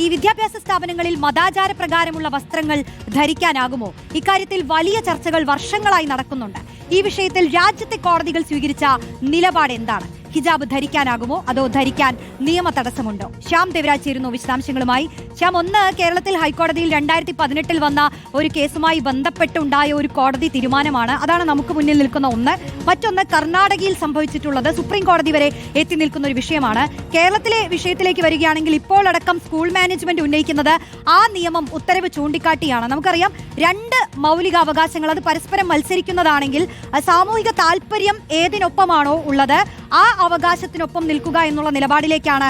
ഈ വിദ്യാഭ്യാസ സ്ഥാപനങ്ങളിൽ മതാചാര പ്രകാരമുള്ള വസ്ത്രങ്ങൾ ധരിക്കാനാകുമോ? ഇക്കാര്യത്തിൽ വലിയ ചർച്ചകൾ വർഷങ്ങളായി നടക്കുന്നുണ്ട്. ഈ വിഷയത്തിൽ രാജ്യത്തെ കോടതികൾ സ്വീകരിച്ച നിലപാട് എന്താണ്? ഹിജാബ് ധരിക്കാനാകുമോ? അതോ ധരിക്കാൻ നിയമ തടസ്സമുണ്ടോ? ശ്യാം ദേവരാജ് ചേരുന്നു വിശദാംശങ്ങളുമായി. ശ്യാം ഒന്ന് കേരളത്തിൽ ഹൈക്കോടതിയിൽ രണ്ടായിരത്തി പതിനെട്ടിൽ വന്ന ഒരു കേസുമായി ബന്ധപ്പെട്ടുണ്ടായ ഒരു കോടതി തീരുമാനമാണ്. അതാണ് നമുക്ക് മുന്നിൽ നിൽക്കുന്ന ഒന്ന്. മറ്റൊന്ന് കർണാടകയിൽ സംഭവിച്ചിട്ടുള്ളത് സുപ്രീം കോടതി വരെ എത്തി നിൽക്കുന്ന ഒരു വിഷയമാണ്. കേരളത്തിലെ വിഷയത്തിലേക്ക് വരികയാണെങ്കിൽ ഇപ്പോൾ അടക്കം സ്കൂൾ മാനേജ്മെന്റ് ഉന്നയിക്കുന്നത് ആ നിയമം ഉത്തരവ് ചൂണ്ടിക്കാട്ടിയാണ്. നമുക്കറിയാം രണ്ട് മൗലിക അവകാശങ്ങൾ അത് പരസ്പരം മത്സരിക്കുന്നതാണെങ്കിൽ സാമൂഹിക താല്പര്യം ഏതിനൊപ്പമാണോ ഉള്ളത്? ആ അവകാശത്തിനൊപ്പം നിൽക്കുക എന്നുള്ള നിലപാടിലേക്കാണ്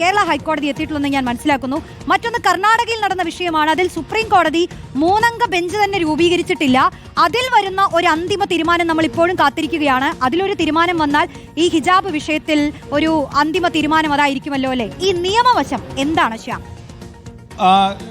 കേരള ഹൈക്കോടതി എത്തിയിട്ടുള്ളതെന്ന് ഞാൻ മനസ്സിലാക്കുന്നു. മറ്റൊന്ന് കർണാടകയിൽ നടന്ന വിഷയമാണ്. അതിൽ സുപ്രീം കോടതി മൂന്നംഗ ബെഞ്ച് തന്നെ രൂപീകരിച്ചിട്ടില്ല. അതിൽ വരുന്ന ഒരു അന്തിമ തീരുമാനം നമ്മൾ ഇപ്പോഴും കാത്തിരിക്കുകയാണ്. അതിലൊരു തീരുമാനം വന്നാൽ ഈ ഹിജാബ് വിഷയത്തിൽ ഒരു അന്തിമ തീരുമാനം അതായിരിക്കുമല്ലോ അല്ലെ? ഈ നിയമവശം എന്താണ് ശ്യാം?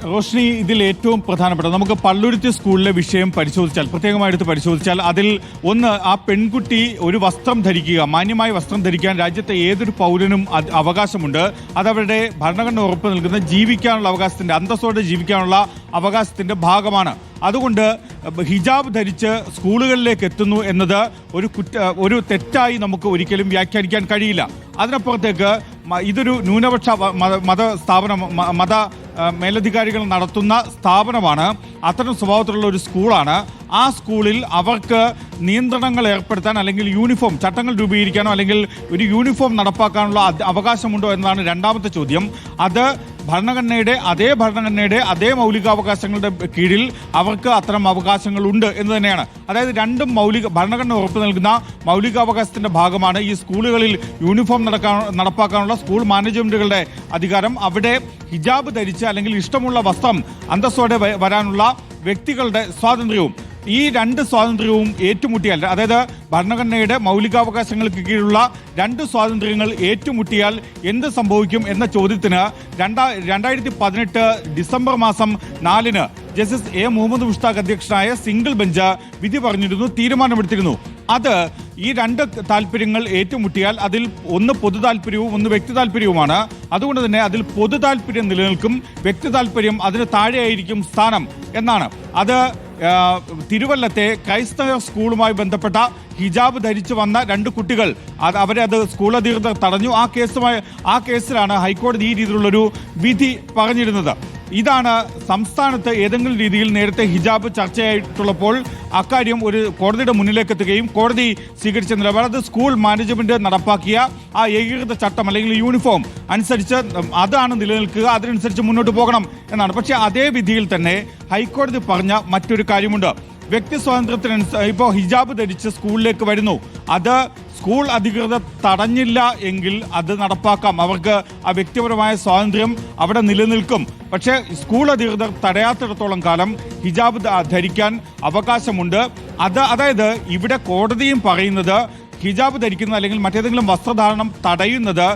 റോഷ്നി ഇതിൽ ഏറ്റവും പ്രധാനപ്പെട്ട നമുക്ക് പള്ളുരുത്തി സ്കൂളിലെ വിഷയം പരിശോധിച്ചാൽ പ്രത്യേകമായിട്ട് പരിശോധിച്ചാൽ അതിൽ ഒന്ന് ആ പെൺകുട്ടി ഒരു വസ്ത്രം ധരിക്കുക മാന്യമായ വസ്ത്രം ധരിക്കാൻ രാജ്യത്തെ ഏതൊരു പൗരനും അവകാശമുണ്ട്. അതവരുടെ ഭരണഘടന ഉറപ്പ് നൽകുന്ന ജീവിക്കാനുള്ള അവകാശത്തിന്റെ അന്തസ്സോടെ ജീവിക്കാനുള്ള അവകാശത്തിന്റെ ഭാഗമാണ്. അതുകൊണ്ട് ഹിജാബ് ധരിച്ച് സ്കൂളുകളിലേക്ക് എത്തുന്നു എന്നത് ഒരു കുറ്റ ഒരു തെറ്റായി നമുക്ക് ഒരിക്കലും വ്യാഖ്യാനിക്കാൻ കഴിയില്ല. അതിനപ്പുറത്തേക്ക് ഇതൊരു ന്യൂനപക്ഷ മത- സ്ഥാപനം മത മേലധികാരികൾ നടത്തുന്ന സ്ഥാപനമാണ്. അത്തരം സ്വഭാവത്തിലുള്ള ഒരു സ്കൂളാണ്. ആ സ്കൂളിൽ അവർക്ക് നിയന്ത്രണങ്ങൾ ഏർപ്പെടുത്താൻ അല്ലെങ്കിൽ യൂണിഫോം ചട്ടങ്ങൾ രൂപീകരിക്കാനോ അല്ലെങ്കിൽ ഒരു യൂണിഫോം നടപ്പാക്കാനുള്ള അവകാശമുണ്ടോ എന്നതാണ് രണ്ടാമത്തെ ചോദ്യം. അത് ഭരണഘടനയുടെ അതേ ഭരണഘടനയുടെ അതേ മൗലികാവകാശങ്ങളുടെ കീഴിൽ അവർക്ക് അത്തരം അവകാശങ്ങളുണ്ട് എന്ന് തന്നെയാണ്. അതായത് രണ്ടും മൗലിക ഭരണഘടന ഉറപ്പ് നൽകുന്ന മൗലികാവകാശത്തിന്റെ ഭാഗമാണ് ഈ സ്കൂളുകളിൽ യൂണിഫോം നടക്കാൻ നടപ്പാക്കാനുള്ള സ്കൂൾ മാനേജ്മെന്റുകളുടെ അധികാരം. അവിടെ ഹിജാബ് ധരിച്ച് അല്ലെങ്കിൽ ഇഷ്ടമുള്ള വസ്ത്രം അന്തസ്സോടെ വരാനുള്ള വ്യക്തികളുടെ സ്വാതന്ത്ര്യവും ഈ രണ്ട് സ്വാതന്ത്ര്യവും ഏറ്റുമുട്ടിയാൽ അതായത് ഭരണഘടനയുടെ മൗലികാവകാശങ്ങൾക്ക് കീഴിലുള്ള രണ്ട് സ്വാതന്ത്ര്യങ്ങൾ ഏറ്റുമുട്ടിയാൽ എന്ത് സംഭവിക്കും എന്ന ചോദ്യത്തിന് രണ്ടാ രണ്ടായിരത്തി പതിനെട്ട് ഡിസംബർ മാസം നാലിന് ജസ്റ്റിസ് എ മുഹമ്മദ് മുഷ്താഖ് അധ്യക്ഷനായ സിംഗിൾ ബെഞ്ച് വിധി പറഞ്ഞിരുന്നു തീരുമാനമെടുത്തിരുന്നു. അത് ഈ രണ്ട് താല്പര്യങ്ങൾ ഏറ്റുമുട്ടിയാൽ അതിൽ ഒന്ന് പൊതു താല്പര്യവും ഒന്ന് വ്യക്തി താല്പര്യവുമാണ് അതുകൊണ്ട് തന്നെ അതിൽ പൊതു താല്പര്യം നിലനിൽക്കും വ്യക്തി താല്പര്യം അതിന് താഴെയായിരിക്കും സ്ഥാനം എന്നാണ്. അത് തിരുവല്ലത്തെ ക്രൈസ്തവ സ്കൂളുമായി ബന്ധപ്പെട്ട ഹിജാബ് ധരിച്ചു വന്ന രണ്ട് കുട്ടികൾ. അത് അവരെ അത് സ്കൂൾ അധികൃതർ തടഞ്ഞു. ആ കേസുമായി ആ കേസിലാണ് ഹൈക്കോടതി ഈ രീതിയിലുള്ളൊരു വിധി പറഞ്ഞിരുന്നത്. ഇതാണ് സംസ്ഥാനത്ത് ഏതെങ്കിലും രീതിയിൽ നേരത്തെ ഹിജാബ് ചർച്ചയായിട്ടുള്ളപ്പോൾ അക്കാര്യം ഒരു കോടതിയുടെ മുന്നിലേക്ക് എത്തുകയും കോടതി സ്വീകരിച്ച നിലപാട് അത് സ്കൂൾ മാനേജ്മെന്റ് നടപ്പാക്കിയ ആ ഏകീകൃത ചട്ടം അല്ലെങ്കിൽ യൂണിഫോം അനുസരിച്ച് അതാണ് നിലനിൽക്കുക അതിനനുസരിച്ച് മുന്നോട്ട് പോകണം എന്നാണ്. പക്ഷേ അതേ വിധിയിൽ തന്നെ ഹൈക്കോടതി പറഞ്ഞ മറ്റൊരു കാര്യമുണ്ട്. വ്യക്തി സ്വാതന്ത്ര്യത്തിനനുസ ഇപ്പോൾ ഹിജാബ് ധരിച്ച് സ്കൂളിലേക്ക് വരുന്നു. അത് സ്കൂൾ അധികൃതർ തടഞ്ഞില്ല എങ്കിൽ അത് നടപ്പാക്കാം. അവർക്ക് ആ വ്യക്തിപരമായ സ്വാതന്ത്ര്യം അവിടെ നിലനിൽക്കും. പക്ഷേ സ്കൂൾ അധികൃതർ തടയാത്തിടത്തോളം കാലം ഹിജാബ് ധരിക്കാൻ അവകാശമുണ്ട്. അത് അതായത് ഇവിടെ കോടതിയും പറയുന്നത് ഹിജാബ് ധരിക്കുന്ന അല്ലെങ്കിൽ മറ്റേതെങ്കിലും വസ്ത്രധാരണം തടയുന്നത്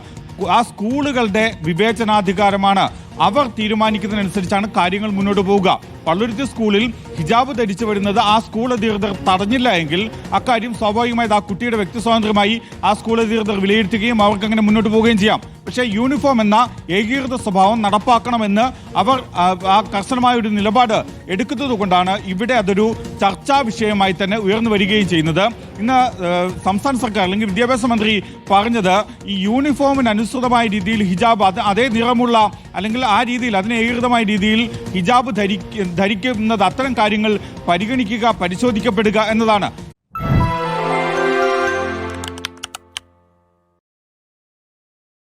ആ സ്കൂളുകളുടെ വിവേചനാധികാരമാണ് അവർ തീരുമാനിക്കുന്നതിനനുസരിച്ചാണ് കാര്യങ്ങൾ മുന്നോട്ട് പോവുക. പള്ളുരുത്തി സ്കൂളിൽ ഹിജാബ് ധരിച്ചു വരുന്നത് ആ സ്കൂൾ അധികൃതർ തടഞ്ഞില്ല എങ്കിൽ അക്കാര്യം സ്വാഭാവികമായത് ആ കുട്ടിയുടെ വ്യക്തി സ്വാതന്ത്ര്യമായി ആ സ്കൂൾ അധികൃതർ വിലയിരുത്തുകയും അവർക്ക് അങ്ങനെ മുന്നോട്ട് പോവുകയും ചെയ്യാം. പക്ഷേ യൂണിഫോം എന്ന ഏകീകൃത സ്വഭാവം നടപ്പാക്കണമെന്ന് അവർ ആ, കർശനമായ ഒരു നിലപാട് എടുക്കുന്നത് കൊണ്ടാണ് ഇവിടെ അതൊരു ചർച്ചാ വിഷയമായി തന്നെ ഉയർന്നു വരികയും ചെയ്യുന്നത്. ഇന്ന് സംസ്ഥാന സർക്കാർ അല്ലെങ്കിൽ വിദ്യാഭ്യാസ മന്ത്രി പറഞ്ഞത് ഈ യൂണിഫോമിന് അനുസൃതമായ രീതിയിൽ ഹിജാബ് അത് അതേ നിറമുള്ള അല്ലെങ്കിൽ ആ രീതിയിൽ അതിന് ഏകീകൃതമായ രീതിയിൽ ഹിജാബ് ധരിക്ക ധരിക്കുന്നത് അത്തരം കാര്യങ്ങൾ പരിഗണിക്കുക പരിശോധിക്കപ്പെടുക എന്നതാണ്